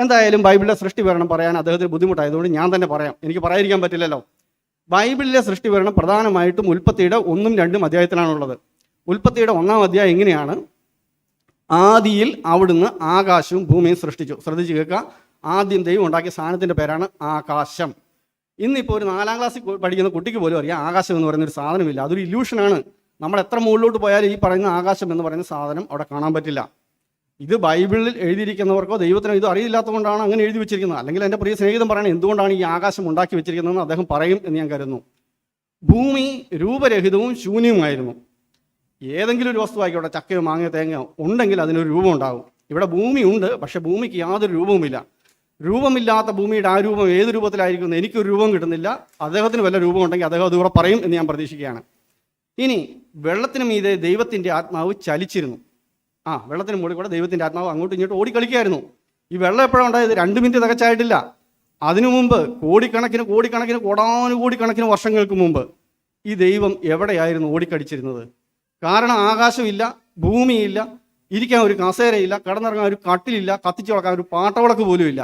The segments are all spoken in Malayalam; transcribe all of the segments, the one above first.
എന്തായാലും ബൈബിളിലെ സൃഷ്ടി വിവരണം പറയാൻ അദ്ദേഹത്തിന് ബുദ്ധിമുട്ടായതുകൊണ്ട് ഞാൻ തന്നെ പറയാം. എനിക്ക് പറയാതിരിക്കാൻ പറ്റില്ലല്ലോ. ബൈബിളിലെ സൃഷ്ടി വിവരണം പ്രധാനമായിട്ടും ഉൽപ്പത്തിയുടെ ഒന്നും രണ്ടും അധ്യായത്തിലാണുള്ളത്. ഉൽപ്പത്തിയുടെ ഒന്നാം അധ്യായം എങ്ങനെയാണ്? ആദിയിൽ അവിടുന്ന് ആകാശവും ഭൂമിയും സൃഷ്ടിച്ചു. ശ്രദ്ധിച്ച് കേൾക്കുക. ആദ്യം ദൈവം ഉണ്ടാക്കിയ സാധനത്തിന്റെ പേരാണ് ആകാശം. ഇന്നിപ്പോൾ ഒരു നാലാം ക്ലാസ്സിൽ പഠിക്കുന്ന കുട്ടിക്ക് പോലും അറിയാം. ആകാശം എന്ന് പറയുന്ന ഒരു സാധനമില്ല. അതൊരു ഇല്യൂഷനാണ് നമ്മൾ എത്ര മുകളിലോട്ട് പോയാലും ഈ പറയുന്ന ആകാശം എന്ന് പറയുന്ന സാധനം അവിടെ കാണാൻ പറ്റില്ല. ഇത് ബൈബിളിൽ എഴുതിയിരിക്കുന്നവർക്കോ ദൈവത്തിനോ ഇത് അറിയില്ലാത്തതുകൊണ്ടാണ് അങ്ങനെ എഴുതി വെച്ചിരിക്കുന്നത്. അല്ലെങ്കിൽ എന്റെ പ്രിയ സ്നേഹിതം പറയണം എന്തുകൊണ്ടാണ് ഈ ആകാശം ഉണ്ടാക്കി വെച്ചിരിക്കുന്നതെന്ന് അദ്ദേഹം പറയും എന്ന് ഞാൻ കരുതുന്നു. ഭൂമി രൂപരഹിതവും ശൂന്യവുമായിരുന്നു. ഏതെങ്കിലും ഒരു വസ്തു ആയിക്കോട്ടെ ചക്കയോ മാങ്ങയോ തേങ്ങയോ ഉണ്ടെങ്കിൽ അതിനൊരു രൂപം ഉണ്ടാകും. ഇവിടെ ഭൂമി ഉണ്ട് പക്ഷെ ഭൂമിക്ക് യാതൊരു രൂപവുമില്ല. രൂപമില്ലാത്ത ഭൂമിയുടെ ആ രൂപം ഏത് രൂപത്തിലായിരിക്കും എനിക്കൊരു രൂപം കിട്ടുന്നില്ല. അദ്ദേഹത്തിന് വല്ല രൂപം ഉണ്ടെങ്കിൽ അദ്ദേഹം അത് പറയും എന്ന് ഞാൻ പ്രതീക്ഷിക്കുകയാണ്. ഇനി വെള്ളത്തിന് മീതെ ദൈവത്തിന്റെ ആത്മാവ് ചലിച്ചിരുന്നു. ആ വെള്ളത്തിന് മുകളിൽ കൂടെ ദൈവത്തിന്റെ ആത്മാവ് അങ്ങോട്ടും ഇങ്ങോട്ടും ഓടിക്കളിക്കായിരുന്നു ഈ വെള്ളം എപ്പോഴാണ് ഉണ്ടായത്? രണ്ട് മിനിറ്റ് തികച്ചായിട്ടില്ല. അതിനു മുമ്പ് കോടിക്കണക്കിന് കോടിക്കണക്കിന് കോടാനുകോടിക്കണക്കിന് വർഷങ്ങൾക്ക് മുമ്പ് ഈ ദൈവം എവിടെയായിരുന്നു ഓടിക്കടിച്ചിരുന്നത്? കാരണം ആകാശമില്ല ഭൂമിയില്ല ഇരിക്കാൻ ഒരു കസേരയില്ല കിടന്നിറങ്ങാൻ ഒരു കട്ടിലില്ല കത്തിച്ചു വളക്കാൻ ഒരു പാട്ടവിളക്ക് പോലുമില്ല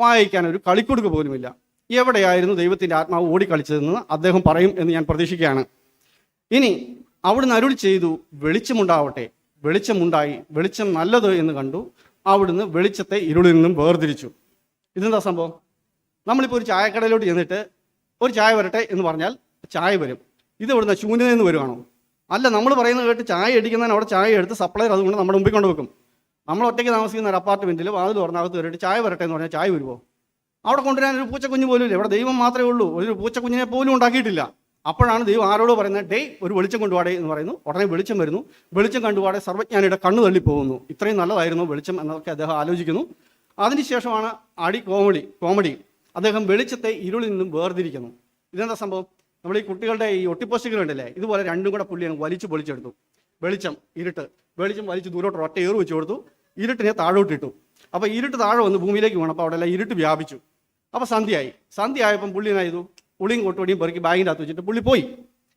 വായിക്കാൻ ഒരു കളിക്കൊടുക്ക് പോലുമില്ല. എവിടെയായിരുന്നു ദൈവത്തിന്റെ ആത്മാവ് ഓടിക്കളിച്ചതെന്ന് അദ്ദേഹം പറയും എന്ന് ഞാൻ പ്രതീക്ഷിക്കുകയാണ്. ഇനി അവിടുന്ന് അരുൾ ചെയ്തു വെളിച്ചമുണ്ടാവട്ടെ. വെളിച്ചമുണ്ടായി വെളിച്ചം നല്ലത് എന്ന് കണ്ടു. അവിടുന്ന് വെളിച്ചത്തെ ഇരുളിൽ നിന്നും വേർതിരിച്ചു. ഇതെന്താ സംഭവം? നമ്മളിപ്പോൾ ഒരു ചായക്കടയിലോട്ട് ചെന്നിട്ട് ഒരു ചായ വരട്ടെ എന്ന് പറഞ്ഞാൽ ചായ വരും. ഇത് ഇവിടുന്ന് ശൂന്യതയിൽ നിന്ന് വരുവാണോ? അല്ല നമ്മൾ പറയുന്നത് കേട്ട് ചായ അടിക്കുന്നതിന് അവിടെ ചായ എടുത്ത് സപ്ലൈർ അതുകൊണ്ട് നമ്മുടെ മുമ്പിൽ കൊണ്ട് വെക്കും. നമ്മൾ ഒറ്റയ്ക്ക് താമസിക്കുന്ന ഒരു അപ്പാർട്ട്മെന്റിൽ വാതിൽ തുറന്നകത്ത് കയറിയിട്ട് ചായ വരട്ടെ എന്ന് പറഞ്ഞാൽ ചായ വരുമോ അവിടെ കൊണ്ടുവരാൻ ഒരു പൂച്ചക്കുഞ്ഞ് പോലും ഇല്ല. ഇവിടെ ദൈവം മാത്രമേ ഉള്ളൂ. ഒരു പൂച്ചക്കുഞ്ഞിനെ പോലും ഉണ്ടാക്കിയിട്ടില്ല. അപ്പോഴാണ് ദൈവം ആരോട് പറയുന്നത് ഡേ ഒരു വെളിച്ചം കൊണ്ടുപാടേ എന്ന് പറയുന്നു. ഉടനെ വെളിച്ചം വരുന്നു. വെളിച്ചം കണ്ടുപാടെ സർവജ്ഞാനിയുടെ കണ്ണു തള്ളിപ്പോകുന്നു ഇത്രയും നല്ലതായിരുന്നു വെളിച്ചം എന്നതൊക്കെ അദ്ദേഹം ആലോചിക്കുന്നു. അതിനുശേഷമാണ് അടി കോമഡി കോമഡി. അദ്ദേഹം വെളിച്ചത്തെ ഇരുളിൽ നിന്നും വേർതിരിക്കുന്നു. ഇതെന്താ സംഭവം? നമ്മൾ ഈ കുട്ടികളുടെ ഈ ഒട്ടിപ്പോസ്റ്റുകൾ ഉണ്ടല്ലേ ഇതുപോലെ രണ്ടും കൂടെ പുള്ളി വലിച്ചു പൊളിച്ചെടുത്തു. വെളിച്ചം ഇരുട്ട്. വെളിച്ചം വലിച്ച് ദൂരോട്ട് ഒറ്റ ഏറ് വെച്ച് കൊടുത്തു. ഇരുട്ടിനെ താഴോട്ട് ഇട്ടു. അപ്പോൾ ഇരുട്ട് താഴെ വന്ന് ഭൂമിയിലേക്ക് വേണം അപ്പോൾ അവിടെ എല്ലാം ഇരുട്ട് വ്യാപിച്ചു. അപ്പോൾ സന്ധ്യയായി. സന്ധ്യ ആയപ്പം പുള്ളി എന്നാ പുള്ളിയും കൊട്ടുപടിയും പെറുക്കി ബാഗിന്റെ വെച്ചിട്ട് പുള്ളി പോയി.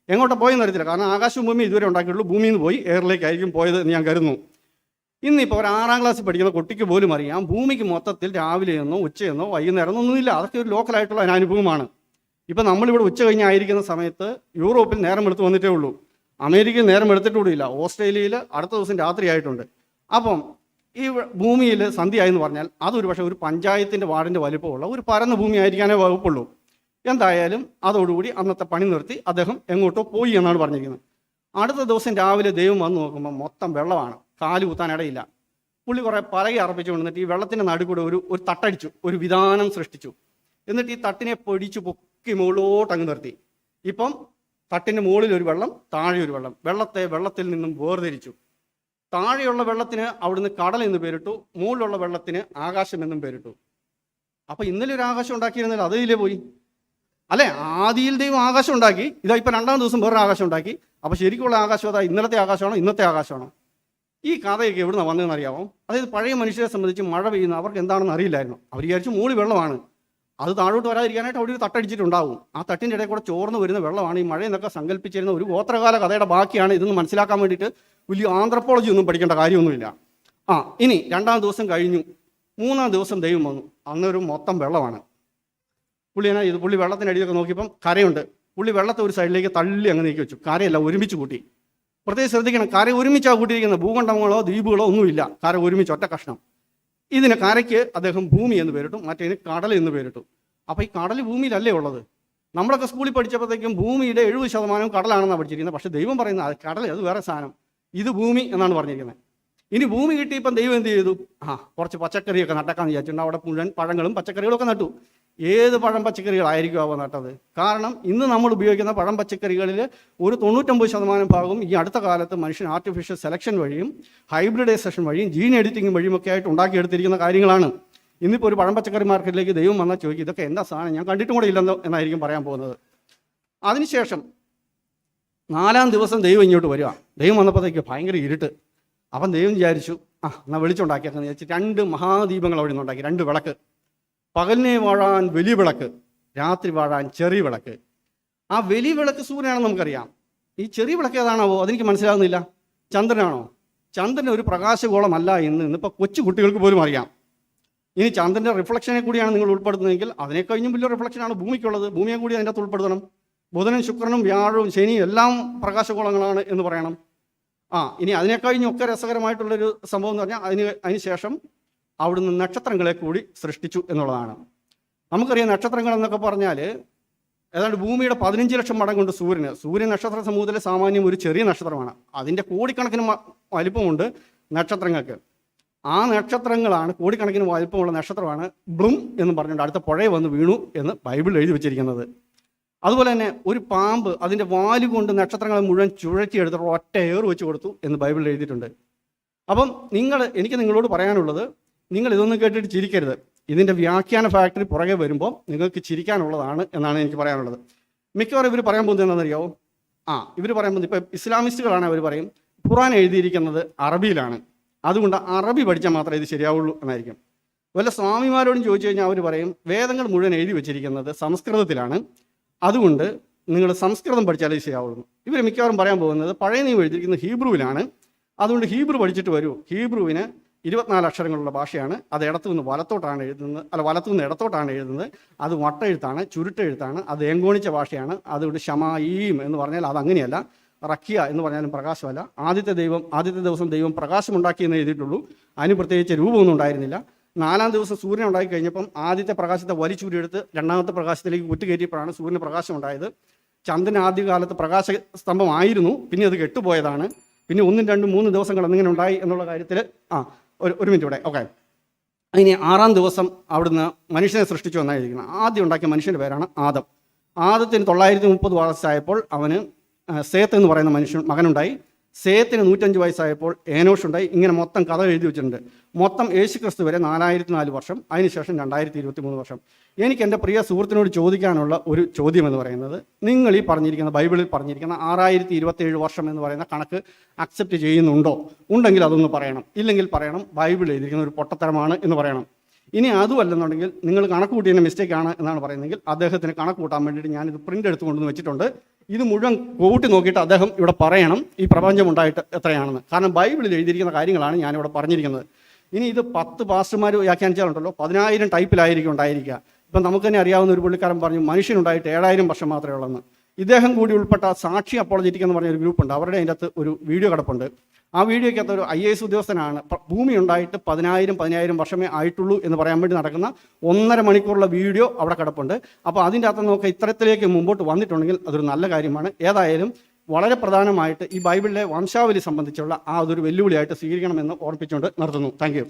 എങ്ങോട്ട് പോയെന്ന് അറിയത്തില്ല. കാരണം ആകാശവും ഭൂമി ഇതുവരെ ഉണ്ടാക്കിയിട്ടുള്ളൂ. ഭൂമിയിൽ നിന്ന് പോയി എയറിലേക്കായിരിക്കും പോയത് എന്ന് ഞാൻ കരുതുന്നു. ഇന്നിപ്പോൾ ഒരു ആറാം ക്ലാസ്സിൽ പഠിക്കുന്ന കുട്ടിക്ക് പോലും അറിയാം. ഭൂമിക്ക് മൊത്തത്തിൽ രാവിലെയെന്നോ ഉച്ചയെന്നോ വൈകുന്നേരം ഒന്നുമില്ല. അതൊക്കെ ഒരു ലോക്കലായിട്ടുള്ള അനുഭവമാണ്. ഇപ്പം നമ്മളിവിടെ ഉച്ച കഴിഞ്ഞായിരിക്കുന്ന സമയത്ത് യൂറോപ്പിൽ നേരം എടുത്ത് വന്നിട്ടേ ഉള്ളൂ. അമേരിക്കയിൽ നേരം എടുത്തിട്ടുകൂടിയില്ല ഓസ്ട്രേലിയയിൽ അടുത്ത ദിവസം രാത്രി ആയിട്ടുണ്ട്. അപ്പം ഈ ഭൂമിയിൽ സന്ധ്യ എന്ന് പറഞ്ഞാൽ അതൊരു പക്ഷേ ഒരു പഞ്ചായത്തിന്റെ വാർഡിന്റെ വലിപ്പമുള്ള ഒരു പരന്ന ഭൂമി ആയിരിക്കാനേ വകുപ്പുള്ളൂ. എന്തായാലും അതോടുകൂടി അന്നത്തെ പണി നിർത്തി അദ്ദേഹം എങ്ങോട്ടോ പോയി എന്നാണ് പറഞ്ഞിരിക്കുന്നത്. അടുത്ത ദിവസം രാവിലെ ദൈവം വന്ന് നോക്കുമ്പോൾ മൊത്തം വെള്ളമാണ്. കാൽ കുത്താൻ ഇടയില്ല. പുള്ളി കുറേ പലകി അർപ്പിച്ചു കൊണ്ടിട്ട് ഈ വെള്ളത്തിന്റെ നടുക്കൂടെ ഒരു ഒരു തട്ടടിച്ചു. ഒരു വിധാനം സൃഷ്ടിച്ചു. എന്നിട്ട് ഈ തട്ടിനെ പൊടിച്ച് പൊക്കി മുകളിലോട്ട് അങ്ങ് നിർത്തി. ഇപ്പം തട്ടിന്റെ മുകളിൽ ഒരു വെള്ളം താഴെ ഒരു വെള്ളം. വെള്ളത്തെ വെള്ളത്തിൽ നിന്നും വേർതിരിച്ചു. താഴെയുള്ള വെള്ളത്തിന് അവിടുന്ന് കടൽ എന്ന് പേരിട്ടു. മുകളിലുള്ള വെള്ളത്തിന് ആകാശം എന്നും പേരിട്ടു. അപ്പൊ ഇന്നലെ ഒരു ആകാശം ഉണ്ടാക്കിയിരുന്നില്ല അതേ പോയി? അല്ലെ? ആദിയിൽ ദൈവം ആകാശം ഉണ്ടാക്കി. ഇതാ ഇപ്പൊ രണ്ടാം ദിവസം വേറൊരു ആകാശം ഉണ്ടാക്കി. അപ്പൊ ശരിക്കുള്ള ആകാശം അതാ ഇന്നലത്തെ ആകാശമാണോ? ഇന്നത്തെ ആകാശമാണോ? ഈ കഥയൊക്കെ എവിടുന്ന വന്നതെന്ന് അറിയാമോ അതായത് പഴയ മനുഷ്യരെ സംബന്ധിച്ച് മഴ പെയ്യുന്ന അവർക്ക് എന്താണെന്ന് അറിയില്ലായിരുന്നു. അവർ വിചാരിച്ചു മൂളി വെള്ളമാണ്. അത് താഴോട്ട് വരാതിരിക്കാനായിട്ട് അവിടെ ഒരു തട്ടടിച്ചിട്ടുണ്ടാവും. ആ തട്ടിന്റെ ഇടയിൽ കൂടെ ചോർന്ന് വരുന്ന വെള്ളമാണ്. ഈ മഴയെന്നൊക്കെ സങ്കല്പിച്ചിരുന്ന ഒരു ഗോത്രകാല കഥയുടെ ബാക്കിയാണ് ഇതെന്ന് മനസ്സിലാക്കാൻ വേണ്ടിയിട്ട് വലിയ ആന്ത്രപ്പോളജി ഒന്നും പഠിക്കേണ്ട കാര്യമൊന്നുമില്ല. ആ ഇനി രണ്ടാം ദിവസം കഴിഞ്ഞു. മൂന്നാം ദിവസം ദൈവം വന്നു. അന്നൊരു മൊത്തം വെള്ളമാണ്. പുള്ളി എന്നാ ഇത് പുള്ളി വെള്ളത്തിനടിയിലൊക്കെ നോക്കിയപ്പം കരയുണ്ട്. പുള്ളി വെള്ളത്തെ ഒരു സൈഡിലേക്ക് തള്ളി അങ്ങ് നീക്കി വെച്ചു. കരയല്ല ഒരുമിച്ച് കൂട്ടി. പ്രത്യേകം ശ്രദ്ധിക്കണം കര ഒരുമിച്ചാണ് കൂട്ടിയിരിക്കുന്നത്. ഭൂഖണ്ഡങ്ങളോ ദ്വീപുകളോ ഒന്നുമില്ല. കര ഒരുമിച്ച് ഒറ്റ കഷ്ണം. ഇതിന് കരയ്ക്ക് അദ്ദേഹം ഭൂമി എന്ന് പേരിട്ടു മറ്റേതിന് കടൽ എന്ന് പേരിട്ടു. അപ്പോൾ ഈ കടൽ ഭൂമിയിലല്ലേ ഉള്ളത്? നമ്മളൊക്കെ സ്കൂളിൽ പഠിച്ചപ്പോഴത്തേക്കും ഭൂമിയുടെ എഴുപത് ശതമാനം കടലാണെന്നാണ് പഠിച്ചിരിക്കുന്നത്. പക്ഷേ ദൈവം പറയുന്നത് കടൽ അത് വേറെ സാധനം. ഇത് ഭൂമി എന്നാണ് പറഞ്ഞിരിക്കുന്നത്. ഇനി ഭൂമി കിട്ടിയപ്പം ദൈവം എന്ത് ചെയ്തു? ആ കുറച്ച് പച്ചക്കറിയൊക്കെ നട്ടക്കാന്ന് വിചാരിച്ചിട്ടുണ്ട്. അവിടെ മുഴുവൻ പഴങ്ങളും പച്ചക്കറികളൊക്കെ നട്ടു. ഏത് പഴം പച്ചക്കറികളായിരിക്കും അവ നട്ടത്? കാരണം ഇന്ന് നമ്മൾ ഉപയോഗിക്കുന്ന പഴം പച്ചക്കറികളിൽ ഒരു തൊണ്ണൂറ്റൊമ്പത് ശതമാനം ഭാഗവും ഈ അടുത്ത കാലത്ത് മനുഷ്യൻ ആർട്ടിഫിഷ്യൽ സെലക്ഷൻ വഴിയും ഹൈബ്രിഡൈസേഷൻ വഴിയും ജീൻ എഡിറ്റിംഗ് വഴിയും ഒക്കെ ആയിട്ട് ഉണ്ടാക്കിയെടുത്തിരിക്കുന്ന കാര്യങ്ങളാണ്. ഇന്നിപ്പോൾ ഒരു പഴം പച്ചക്കറി മാർക്കറ്റിലേക്ക് ദൈവം വന്നാൽ ചോദിക്കും ഇതൊക്കെ എന്താ സാധനം? ഞാൻ കണ്ടിട്ടും കൂടെ ഇല്ലെന്നോ എന്നായിരിക്കും പറയാൻ പോകുന്നത്. അതിനുശേഷം നാലാം ദിവസം ദൈവം ഇങ്ങോട്ട് വരിക. ദൈവം വന്നപ്പോഴത്തേക്ക് ഭയങ്കര ഇരുട്ട്. അപ്പം ദൈവം വിചാരിച്ചു ആ എന്നാൽ വെളിച്ചുണ്ടാക്കിയാന്ന് വിചാരിച്ച് രണ്ട് മഹാദീപങ്ങൾ അവിടെ നിന്നുണ്ടാക്കി രണ്ട് വിളക്ക്. പകലിനെ വാഴാൻ വലിയ വിളക്ക് രാത്രി വാഴാൻ ചെറിയ വിളക്ക്. ആ വലിയ വിളക്ക് സൂര്യനാണെന്ന് നമുക്കറിയാം. ഈ ചെറിയ വിളക്ക് ഏതാണാവോ? അതെനിക്ക് മനസ്സിലാകുന്നില്ല ചന്ദ്രനാണോ? ചന്ദ്രൻ ഒരു പ്രകാശഗോളമല്ല എന്ന് ഇന്നിപ്പോൾ കൊച്ചു കുട്ടികൾക്ക് പോലും അറിയാം. ഇനി ചന്ദ്രന്റെ റിഫ്ലക്ഷനെ കൂടിയാണ് നിങ്ങൾ ഉൾപ്പെടുത്തുന്നതെങ്കിൽ അതിനെ കഴിഞ്ഞും വലിയ റിഫ്ലക്ഷനാണ് ഭൂമിക്കുള്ളത്. ഭൂമിയെ കൂടി അതിന്റെ അകത്ത് ഉൾപ്പെടുത്തണം. ബുധനും ശുക്രനും വ്യാഴവും ശനിയും എല്ലാം പ്രകാശഗോളങ്ങളാണ് എന്ന് പറയണം. ആ ഇനി അതിനെ കഴിഞ്ഞൊക്കെ രസകരമായിട്ടുള്ളൊരു സംഭവം എന്ന് പറഞ്ഞാൽ അതിന് അതിനുശേഷം അവിടുന്ന് നക്ഷത്രങ്ങളെ കൂടി സൃഷ്ടിച്ചു എന്നുള്ളതാണ്. നമുക്കറിയാം നക്ഷത്രങ്ങൾ എന്നൊക്കെ പറഞ്ഞാൽ ഏതാണ്ട് ഭൂമിയുടെ പതിനഞ്ച് ലക്ഷം മടങ്ങുണ്ട് സൂര്യന്. സൂര്യൻ നക്ഷത്ര സമൂഹത്തിലെ സാമാന്യം ഒരു ചെറിയ നക്ഷത്രമാണ്. അതിന്റെ കോടിക്കണക്കിന് വലിപ്പമുണ്ട് നക്ഷത്രങ്ങൾക്ക്. ആ നക്ഷത്രങ്ങളാണ് കോടിക്കണക്കിന് വലിപ്പമുള്ള നക്ഷത്രമാണ് ബ്ലും എന്ന് പറഞ്ഞുകൊണ്ട് അടുത്ത പുഴയെ വന്ന് വീണു എന്ന് ബൈബിൾ എഴുതി വെച്ചിരിക്കുന്നത്. അതുപോലെ തന്നെ ഒരു പാമ്പ് അതിന്റെ വാലുകൊണ്ട് നക്ഷത്രങ്ങളെ മുഴുവൻ ചുഴറ്റിയെടുത്തിട്ട് ഒറ്റ എയർ വെച്ച് കൊടുത്തു എന്ന് ബൈബിളിൽ എഴുതിയിട്ടുണ്ട്. അപ്പം നിങ്ങൾ എനിക്ക് നിങ്ങളോട് പറയാനുള്ളത് നിങ്ങൾ ഇതൊന്നും കേട്ടിട്ട് ചിരിക്കരുത്. ഇതിന്റെ വ്യാഖ്യാന ഫാക്ടറി പുറകെ വരുമ്പോൾ നിങ്ങൾക്ക് ചിരിക്കാനുള്ളതാണ് എന്നാണ് എനിക്ക് പറയാനുള്ളത്. മിക്കവാറും ഇവർ പറയാൻ പോകുന്നത് എന്താണെന്നറിയാവോ ആ ഇവർ പറയാൻ പോകുന്നത് ഇപ്പം ഇസ്ലാമിസ്റ്റുകളാണ് അവർ പറയും ഖുറാൻ എഴുതിയിരിക്കുന്നത് അറബിയിലാണ്. അതുകൊണ്ട് അറബി പഠിച്ചാൽ മാത്രമേ ഇത് ശരിയാവുള്ളൂ എന്നായിരിക്കും. വല്ല സ്വാമിമാരോടും ചോദിച്ചു കഴിഞ്ഞാൽ അവർ പറയും വേദങ്ങൾ മുഴുവൻ എഴുതി വെച്ചിരിക്കുന്നത് സംസ്കൃതത്തിലാണ്. അതുകൊണ്ട് നിങ്ങൾ സംസ്കൃതം പഠിച്ചാലേ ശരിയാവുള്ളൂ. ഇവർ മിക്കവാറും പറയാൻ പോകുന്നത് പഴയ നീ എഴുതിയിരിക്കുന്നത് ഹീബ്രുവിലാണ്. അതുകൊണ്ട് ഹീബ്രു പഠിച്ചിട്ട് വരൂ. ഹീബ്രുവിന് ഇരുപത്തിനാല് അക്ഷരങ്ങളുള്ള ഭാഷയാണ്. അത് ഇടത്തു നിന്ന് വലത്തോട്ടാണ് എഴുതുന്നത്. അല്ല വലത്തു നിന്ന് ഇടത്തോട്ടാണ് എഴുതുന്നത്. അത് വട്ടെഴുത്താണ് ചുരുട്ടെഴുത്താണ് അത് ഏങ്കോണിച്ച ഭാഷയാണ്. അതുകൊണ്ട് ഷമായീം എന്ന് പറഞ്ഞാൽ അത് അങ്ങനെയല്ല. റക്കിയ എന്ന് പറഞ്ഞാലും പ്രകാശമല്ല. ആദ്യത്തെ ദൈവം ആദ്യത്തെ ദിവസം ദൈവം പ്രകാശമുണ്ടാക്കിയെന്ന് എഴുതിയിട്ടുള്ളൂ. അതിന് പ്രത്യേകിച്ച് രൂപമൊന്നും ഉണ്ടായിരുന്നില്ല. നാലാം ദിവസം സൂര്യൻ ഉണ്ടായി കഴിഞ്ഞപ്പം ആദ്യത്തെ പ്രകാശത്തെ വലിച്ചൂരിയെടുത്ത് രണ്ടാമത്തെ പ്രകാശത്തിലേക്ക് കുറ്റുകയറ്റിയപ്പോഴാണ് സൂര്യന് പ്രകാശം ഉണ്ടായത് ചന്ദ്രൻ ആദ്യകാലത്ത് പ്രകാശ സ്തംഭമായിരുന്നു പിന്നെ അത് കെട്ടുപോയതാണ്. പിന്നെ ഒന്നും രണ്ടും മൂന്ന് ദിവസങ്ങൾ എന്നിങ്ങനെ ഉണ്ടായി എന്നുള്ള കാര്യത്തിൽ ആ ഒരു ഒരു മിനിറ്റ് ഇവിടെ ഓക്കെ ഇനി ആറാം ദിവസം അവിടുന്ന് മനുഷ്യനെ സൃഷ്ടിച്ചു എന്നായിരിക്കുന്നത് ആദ്യം ഉണ്ടാക്കിയ മനുഷ്യന്റെ പേരാണ് ആദം. ആദത്തിന് തൊള്ളായിരത്തി മുപ്പത് വയസ്സായപ്പോൾ അവന് സേത്ത് എന്ന് പറയുന്ന മനുഷ്യൻ മകനുണ്ടായി. സേത്തിന് നൂറ്റഞ്ച് വയസ്സായപ്പോൾ ഏനോഷ് ഉണ്ടായി ഇങ്ങനെ മൊത്തം കഥ എഴുതി വെച്ചിട്ടുണ്ട്. മൊത്തം യേശു ക്രിസ്തു വരെ നാലായിരത്തി നാല് വർഷം. അതിനുശേഷം രണ്ടായിരത്തി ഇരുപത്തി മൂന്ന് വർഷം. എനിക്ക് എന്റെ പ്രിയ സുഹൃത്തിനോട് ചോദിക്കാനുള്ള ഒരു ചോദ്യം എന്ന് പറയുന്നത് നിങ്ങൾ ഈ പറഞ്ഞിരിക്കുന്ന ബൈബിളിൽ പറഞ്ഞിരിക്കുന്ന ആറായിരത്തി ഇരുപത്തേഴ് വർഷം എന്ന് പറയുന്ന കണക്ക് അക്സെപ്റ്റ് ചെയ്യുന്നുണ്ടോ? ഉണ്ടെങ്കിൽ അതൊന്ന് പറയണം. ഇല്ലെങ്കിൽ പറയണം ബൈബിൾ എഴുതിയിരിക്കുന്ന ഒരു പൊട്ടത്തരമാണ് എന്ന് പറയണം. ഇനി അതുമല്ലെന്നുണ്ടെങ്കിൽ നിങ്ങൾ കണക്ക് കൂട്ടിയതിന്റെ മിസ്റ്റേക്ക് ആണ് എന്നാണ് പറയുന്നതെങ്കിൽ അദ്ദേഹത്തിന് കണക്ക് കൂട്ടാൻ വേണ്ടിയിട്ട് ഞാനിത് പ്രിന്റ് എടുത്ത് കൊണ്ടുവന്ന് വെച്ചിട്ടുണ്ട്. ഇത് മുഴുവൻ കൂട്ടി നോക്കിയിട്ട് അദ്ദേഹം ഇവിടെ പറയണം. ഈ പ്രപഞ്ചം ഉണ്ടായിട്ട് എത്രയാണെന്ന്. കാരണം ബൈബിളിൽ എഴുതിയിരിക്കുന്ന കാര്യങ്ങളാണ് ഞാനിവിടെ പറഞ്ഞിരിക്കുന്നത്. ഇനി ഇത് പത്ത് പാസ്റ്റർമാർ വ്യാഖ്യാനിച്ചാലുണ്ടല്ലോ പതിനായിരം ടൈപ്പിലായിരിക്കും ഉണ്ടായിരിക്കുക. ഇപ്പം നമുക്ക് തന്നെ അറിയാവുന്ന ഒരു പുള്ളിക്കാരൻ പറഞ്ഞു മനുഷ്യനുണ്ടായിട്ട് ഏഴായിരം വർഷം മാത്രമേ ഉള്ളെന്ന്. ഇദ്ദേഹം കൂടി ഉൾപ്പെട്ട സാക്ഷി അപ്പോളജറ്റിക് എന്ന് പറഞ്ഞ ഒരു ഗ്രൂപ്പ് ഉണ്ട്. അവരുടെ അതിന്റെ അകത്ത് ഒരു വീഡിയോ കിടപ്പുണ്ട്. ആ വീഡിയോയ്ക്കകത്ത് ഒരു ഐ എസ് ഉദ്യോഗസ്ഥനാണ്. ഭൂമി ഉണ്ടായിട്ട് പതിനായിരം പതിനായിരം വർഷമേ ആയിട്ടുള്ളൂ എന്ന് പറയാൻ വേണ്ടി നടക്കുന്ന ഒന്നര മണിക്കൂറുള്ള വീഡിയോ അവിടെ കിടപ്പുണ്ട്. അപ്പോൾ അതിന്റെ അകത്ത് നമുക്ക് ഇത്തരത്തിലേക്ക് മുമ്പോട്ട് വന്നിട്ടുണ്ടെങ്കിൽ അതൊരു നല്ല കാര്യമാണ്. ഏതായാലും വളരെ പ്രധാനമായിട്ട് ഈ ബൈബിളിലെ വംശാവലി സംബന്ധിച്ചുള്ള ആ അതൊരു വെല്ലുവിളിയായിട്ട് സ്വീകരിക്കണമെന്ന് ഓർപ്പിച്ചുകൊണ്ട് നിർത്തുന്നു. താങ്ക്